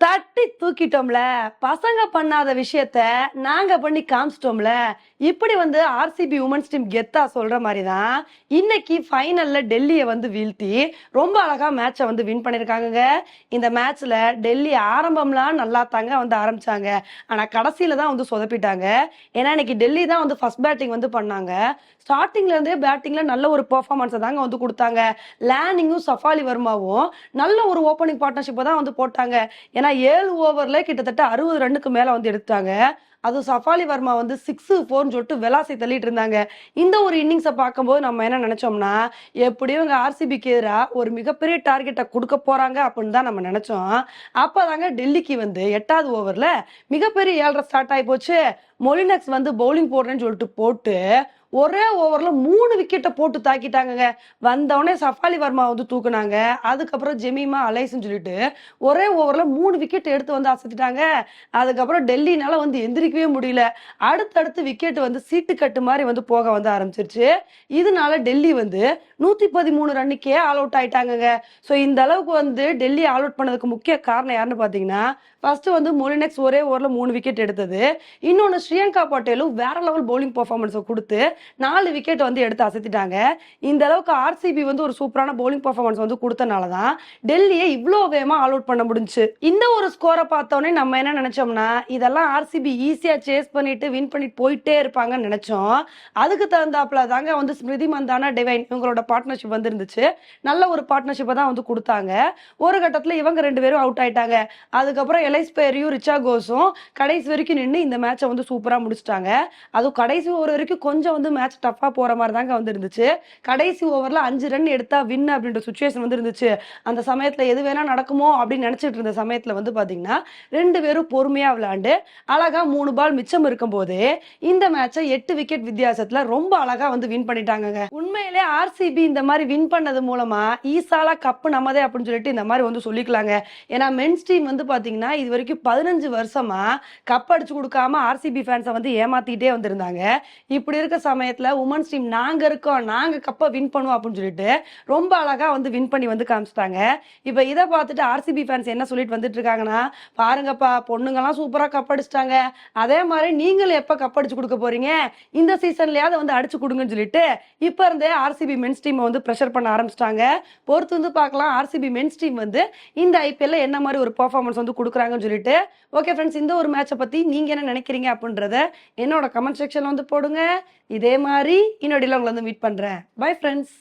that தட்டி தூக்கிட்டோம்ல. பசங்க பண்ணாத விஷயத்த நாங்க பண்ணி காமிச்சிட்டோம்ல. இப்படி வந்து ஆர்சிபி உமன்ஸ் டீம் கெத்தா சொல்ற மாதிரி தான் இன்னைக்கு ஃபைனல்ல டெல்லியை வந்து வீழ்த்தி ரொம்ப அழகா மேட்சை வந்து வின் பண்ணிருக்காங்க இந்த மேட்ச்ல டெல்லி ஆரம்பம்லாம் நல்லா தாங்க வந்து ஆரம்பிச்சாங்க. ஆனா கடைசியில தான் வந்து சொதப்பிட்டாங்க. ஏன்னா இன்னைக்கு டெல்லி தான் வந்து ஃபர்ஸ்ட் பேட்டிங் வந்து பண்ணாங்க. ஸ்டார்டிங்ல இருந்தே பேட்டிங்ல நல்ல ஒரு பெர்ஃபார்மன்ஸை தாங்க வந்து கொடுத்தாங்க. லேனிங்கும் சஃபாலி வர்மாவும் நல்ல ஒரு ஓப்பனிங் பார்ட்னர்ஷிப்பை தான் வந்து போட்டாங்க. ஏன்னா ஏழு ஓவர்ல கிட்டத்தட்ட அறுபது ரன்னுக்கு மேலே வந்து எடுத்தாங்க அது சஃபாலி வர்மா வந்து சிக்ஸு ஃபோர்னு சொல்லிட்டு வெலாசை தள்ளிட்டு இருந்தாங்க. இந்த ஒரு இன்னிங்ஸை பார்க்கும்போது நம்ம என்ன நினச்சோம்னா எப்படியும் இங்கே ஆர்சிபிக்கு எதிராக ஒரு மிகப்பெரிய டார்கெட்டை கொடுக்க போகிறாங்க அப்படின்னு தான் நம்ம நினச்சோம். அப்போ தாங்க டெல்லிக்கு வந்து எட்டாவது ஓவரில் மிகப்பெரிய ஏழரை ஸ்டார்ட் ஆகி போச்சு. மொலினக்ஸ் வந்து பவுலிங் போடுறேன்னு சொல்லிட்டு போட்டு ஒரே ஓவரில் மூணு விக்கெட்டை போட்டு தாக்கிட்டாங்கங்க. வந்தவொடனே சஃபாலி வர்மா வந்து தூக்குனாங்க. அதுக்கப்புறம் ஜெமீமா அலைஸ்ன்னு சொல்லிட்டு ஒரே ஓவரில் மூணு விக்கெட் எடுத்து வந்து அசத்திட்டாங்க. அதுக்கப்புறம் டெல்லினால வந்து எந்திரிக்கவே முடியல. அடுத்தடுத்து விக்கெட் வந்து சீட்டு கட்டு மாதிரி வந்து போக வந்து ஆரம்பிச்சிருச்சு. இதனால டெல்லி வந்து நூற்றி பதிமூணு ரன்னுக்கே ஆல் அவுட் ஆயிட்டாங்கங்க. ஸோ இந்த அளவுக்கு வந்து டெல்லி ஆல் அவுட் பண்ணதுக்கு முக்கிய காரணம் யாருன்னு பார்த்தீங்கன்னா ஃபர்ஸ்ட் வந்து மொலினெக்ஸ் ஒரே ஓவரில் மூணு விக்கெட் எடுத்தது. இன்னொன்று ஸ்ரீயங்கா பட்டேலும் வேற லெவல் பவுலிங் பர்ஃபார்மன்ஸை கொடுத்து நாலு விக்கெட் வந்து எடுத்து அசத்திட்டாங்க. இந்த அளவுக்கு ஆர்சிபி வந்து ஒரு சூப்பரான பவுலிங் பர்ஃபார்மன்ஸ் வந்து கொடுத்தனால தான் டெல்லியை இவ்வளோ வேகமாக ஆல் அவுட் பண்ண முடிஞ்சு இந்த ஒரு ஸ்கோரை பார்த்தோன்னே நம்ம என்ன நினைச்சோம்னா இதெல்லாம் ஆர்சிபி ஈஸியாக சேஸ் பண்ணிட்டு வின் பண்ணிட்டு போயிட்டே இருப்பாங்கன்னு நினைச்சோம். அதுக்கு தகுந்தாப்புல தாங்க வந்து ஸ்மிருதி மந்தானா டிவைன் இவங்களோட பார்ட்னர்ஷிப் வந்து இருந்துச்சு நல்ல ஒரு பார்ட்னர்ஷிப்பை தான் வந்து கொடுத்தாங்க. ஒரு கட்டத்தில் இவங்க ரெண்டு பேரும் அவுட் ஆயிட்டாங்க. அதுக்கப்புறம் எலைஸ் பேரியும் ரிச்சா கோஸும் கடைசி வரைக்கும் நின்று இந்த மேட்சை வந்து சூப்பராக முடிச்சிட்டாங்க. அதுவும் கடைசி ஒரு வரைக்கும் கொஞ்சம் வந்து வந்து மேட்ச் டஃப்பாக போகிற மாதிரி தாங்க வந்து இருந்துச்சு கடைசி ஓவரில் அஞ்சு ரன் எடுத்தா வின் அப்படின்ற சுச்சுவேஷன் வந்து இருந்துச்சு அந்த சமயத்தில் எது வேணா நடக்குமோ அப்படின்னு நினச்சிட்டு இருந்த சமயத்தில் வந்து பார்த்தீங்கன்னா ரெண்டு பேரும் பொறுமையாக விளையாண்டு அழகா மூணு பால் மிச்சம் இருக்கும்போது இந்த மேட்சை எட்டு விக்கெட் வித்தியாசத்தில் ரொம்ப அழகா வந்து வின் பண்ணிட்டாங்க உண்மையிலே ஆர்சிபி இந்த மாதிரி வின் பண்ணது மூலமா ஈசாலா கப்பு நமதே அப்படின்னு சொல்லிட்டு இந்த மாதிரி வந்து சொல்லிக்கலாங்க. ஏன்னா மென்ஸ் டீம் வந்து பாத்தீங்கன்னா இது வரைக்கும் பதினஞ்சு வருஷமா கப் அடிச்சு கொடுக்காம ஆர்சிபி ஃபேன்ஸை வந்து ஏமாத்திட்டே வந்திருந்தாங்க. இப்படி இருக்க சமயத்துல உமன்ஸ் டீம் நாங்க இருக்கோம் நாங்க கப்பை வின் பண்ணுவோம் அப்படின்னு சொல்லிட்டு ரொம்ப அழகா வந்து வின் பண்ணி வந்து காமிச்சிட்டாங்க. இப்போ இதை பார்த்துட்டு ஆர்சிபி ஃபேன்ஸ் என்ன சொல்லிட்டு வந்துட்டு இருக்காங்கன்னா பாருங்கப்பா பொண்ணுங்கெல்லாம் சூப்பரா கப் அடிச்சிட்டாங்க. அதே மாதிரி நீங்களும் எப்ப கப் அடிச்சு கொடுக்க போறீங்க? இந்த சீசன்லயாவது வந்து அடிச்சு கொடுங்கன்னு சொல்லிட்டு இப்ப இருந்தே ஆர்சிபி மென்ஸ் டீம் வந்து ப்ரெஷர் பண்ண ஆரம்பிச்சிட்டாங்க. பொறுத்து வந்து பார்க்கலாம் ஆர்சிபி மென்ஸ் டீம் வந்து இந்த ஐபிஎல்ல என்ன மாதிரி ஒரு பர்ஃபார்மன்ஸ் வந்து கொடுக்குறாங்கன்னு சொல்லிட்டு. ஓகே ஃப்ரெண்ட்ஸ் இந்த ஒரு மேட்சை பத்தி நீங்க என்ன நினைக்கிறீங்க அப்படின்றத என்னோட கமெண்ட் செக்ஷன்ல வந்து போடுங்க. இதே மாதிரி இன்னொடியில் உங்களை வந்து மீட் பண்றேன். Bye friends